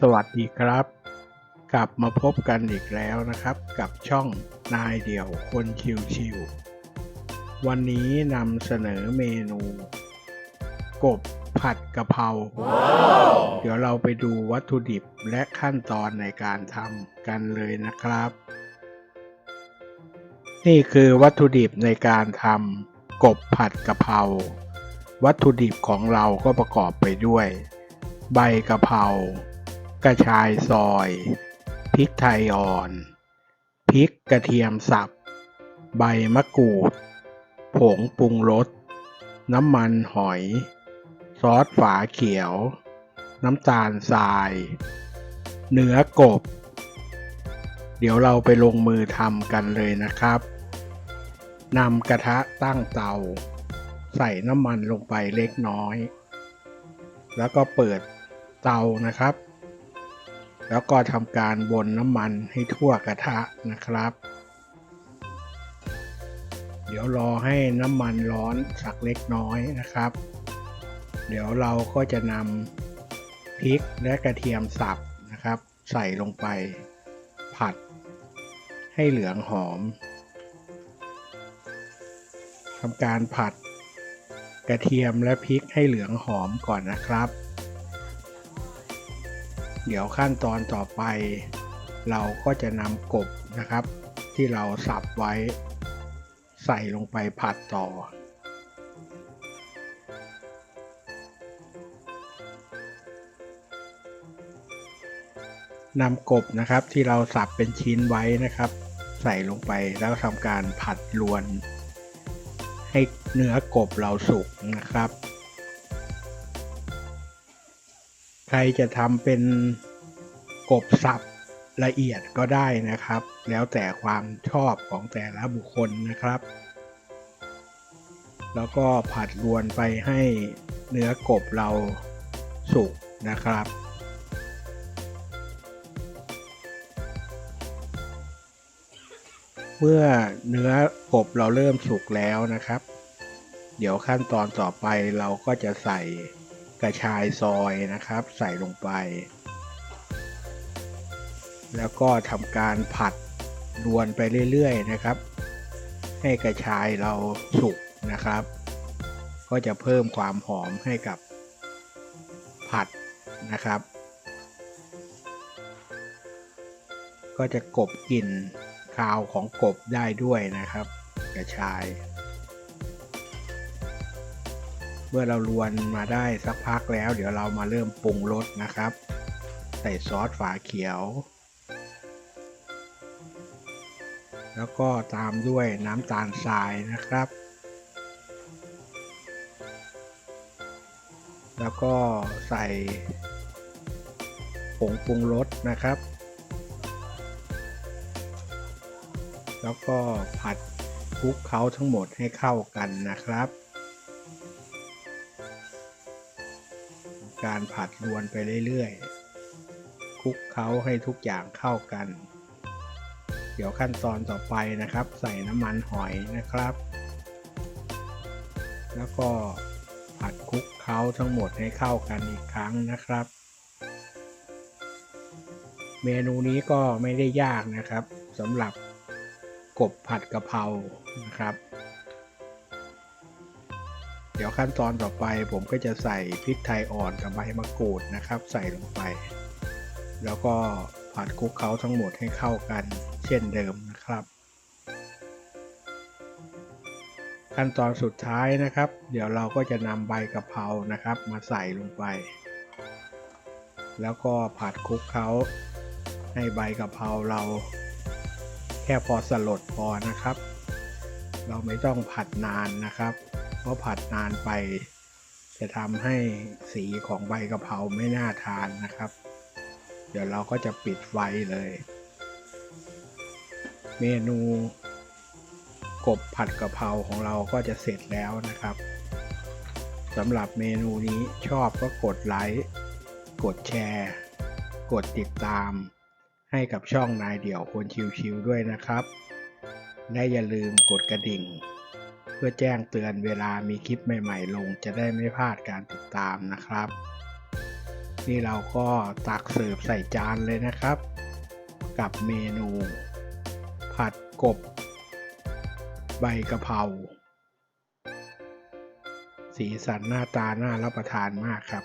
สวัสดีครับ กลับมาพบกันอีกแล้วนะครับ กับช่องนายเดี่ยวคนชิวๆวันนี้นำเสนอเมนู กบผัดกะเพราเดี๋ยวเราไปดูวัตถุดิบและขั้นตอนในการทำกันเลยนะครับ นี่คือวัตถุดิบในการทำกบผัดกะเพราวัตถุดิบของเราก็ประกอบไปด้วย ใบกะเพรา กระชายซอย พริกไทยอ่อน พริกกระเทียมสับ ใบมะกรูด ผงปรุงรส น้ำมันหอย ซอสฝาเขียว น้ำตาลทราย เนื้อกบ เดี๋ยวเราไปลงมือทำกันเลยนะครับนำกระทะตั้งเตา ใส่น้ำมันลงไปเล็กน้อย แล้วก็เปิดเตานะครับ แล้วก็ทำการบนน้ำมันให้ทั่วกระทะนะครับ เดี๋ยวรอให้น้ำมันร้อนสักเล็กน้อยนะครับ เดี๋ยวเราก็จะนำพริกและกระเทียมสับนะครับ ใส่ลงไปผัด ให้เหลืองหอมทำการผัดกระเทียมและพริกให้เหลืองหอมก่อนนะครับ เดี๋ยวขั้นตอนต่อไป เราก็จะนำกบนะครับ ที่เราสับไว้ ใส่ลงไปผัดต่อ นำกบนะครับที่เราสับเป็นชิ้นไว้นะครับ ใส่ลงไปแล้วทำการผัดรวน ให้เนื้อกบเราสุกนะครับ ใครจะทำเป็นกบสับละเอียดก็ได้นะครับ แล้วแต่ความชอบของแต่ละบุคคลนะครับ แล้วก็ผัดรวนไปให้เนื้อกบเราสุกนะครับ เมื่อเนื้อกบเราเริ่มสุกแล้วนะครับ เดี๋ยวขั้นตอนต่อไปเราก็จะใส่ ระชายซอยนะครับ ใส่ลงไป แล้วก็ทำการผัดรวนไปเรื่อยๆนะครับ ให้กระชายเราสุกนะครับ ก็จะเพิ่มความหอมให้กับผัดนะครับ ก็จะกบกลิ่นคาวของกบได้ด้วยนะครับ กระชาย มื่อเราลวนมาได้สักพักแล้ว เดี๋ยวเรามาเริ่มปรุงรสนะครับ ใส่ซอสฝาเขียว แล้วก็ตามด้วยน้ำตาลทรายนะครับ แล้วก็ใส่ผงปรุงรสนะครับ แล้วก็ผัดคลุกเคล้าทั้งหมดให้เข้ากันนะครับ การผัดรวนไปเรื่อยๆคลุกเคล้าให้ทุกอย่างเข้ากัน เดี๋ยวขั้นตอนต่อไปนะครับ ใส่น้ำมันหอยนะครับ แล้วก็ผัดคลุกเคล้าทั้งหมดให้เข้ากันอีกครั้งนะครับ เมนูนี้ก็ไม่ได้ยากนะครับสำหรับกบผัดกะเพรานะครับ เดี๋ยวขั้นตอนต่อไปผมก็จะใส่พริกไทยอ่อนกับใบมะกรูดนะครับ ใส่ลงไป แล้วก็ผัดคลุกเคล้าทั้งหมดให้เข้ากันเช่นเดิมนะครับ ขั้นตอนสุดท้ายนะครับ เดี๋ยวเราก็จะนำใบกะเพรานะครับ มาใส่ลงไป แล้วก็ผัดคลุกเคล้าให้ใบกะเพราเรา แค่พอสลดพอนะครับ เราไม่ต้องผัดนานนะครับ เพราะผัดนานไป จะทำให้สีของใบกะเพราไม่น่าทานนะครับ เดี๋ยวเราก็จะปิดไฟเลย เมนูกบผัดกะเพราของเราก็จะเสร็จแล้วนะครับสำหรับเมนูนี้ชอบก็กดไลค์ กดแชร์ กดติดตาม ให้กับช่องนายเดี่ยวคนชิวๆด้วยนะครับ และอย่าลืมกดกระดิ่ง พื่อแจ้งเตือนเวลามีคลิปใหม่ๆ ลงจะได้ไม่พลาดการติดตามนะครับ นี่เราก็ตักเสิร์ฟใส่จานเลยนะครับ กับเมนู ผัดกบ ใบกะเพราสีสันหน้าตาน่ารับประทานมากครับ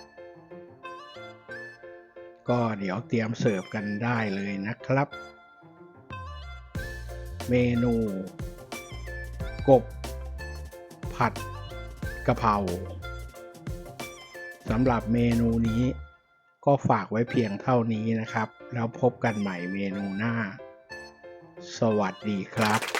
ก็เดี๋ยวเตรียมเสิร์ฟกันได้เลยนะครับ เมนู กบ ผัดกะเพราสำหรับเมนูนี้ก็ฝากไว้เพียงเท่านี้นะครับ แล้วพบกันใหม่เมนูหน้า สวัสดีครับ